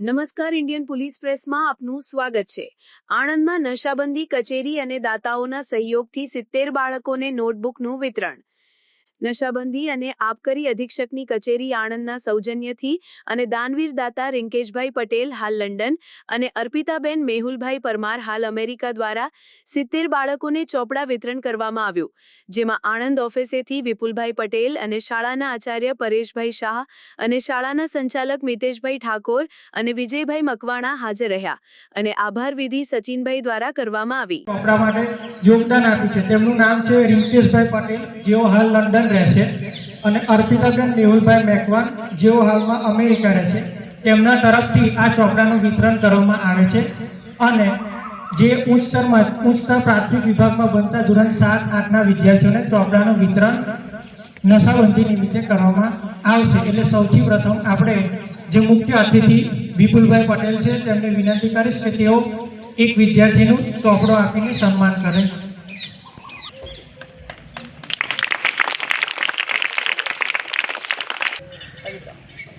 નમસ્કાર, Indian police પ્રેસમાં આપનું સ્વાગત છે. આણંદમાં નશાબંધી કચેરી અને દાતાઓના સહયોગથી સિત્તેર બાળકોને નોટબુકનું વિતરણ. નશાબંધી અને આબકારી અધિક્ષકની કચેરી આણંદના સૌજન્યથી અને દાનવીર દાતા રિંકેશભાઈ પટેલ હાલ લંડન અને અર્પિતાબેન મેહુલભાઈ પરમાર હાલ અમેરિકા દ્વારા સિત્તેર બાળકોને ચોપડા વિતરણ કરવામાં આવ્યું, જેમાં આણંદ ઓફિસેથી વિપુલભાઈ પટેલ અને શાળાના આચાર્ય પરેશભાઈ શાહ અને શાળાના સંચાલક મિતેશભાઈ ઠાકોર અને વિજયભાઈ મકવાણા હાજર રહ્યા અને આભાર વિધિ સચિનભાઈ દ્વારા કરવામાં આવી. ચોપડા યોગદાન આપ્યું છે. તેમનું નામ છે રિંકેશભાઈ પટેલ, જેઓ હાલ લંડન રહે છે અને અર્પિતાબેન મેહુલભાઈ મેકવાન જેઓ હાલમાં અમેરિકા રહે છે, તેમના તરફથી આ ચોપડાનું વિતરણ કરવામાં આવે છે. અને જે ઉચ્ચતરમાં ઉચ્ચતર પ્રાથમિક વિભાગમાં બનતા ધોરણ સાત, આઠના વિદ્યાર્થીઓને ચોપડાનું વિતરણ નશાબંધી નિમિત્તે કરવામાં આવશે. એટલે સૌથી પ્રથમ આપણે જે મુખ્ય અતિથિ વિપુલભાઈ પટેલ છે, તેમને વિનંતી કરીશ કે તેઓ એક વિદ્યાર્થીનું ચોપડો આપીને સન્માન કરે. 可以走。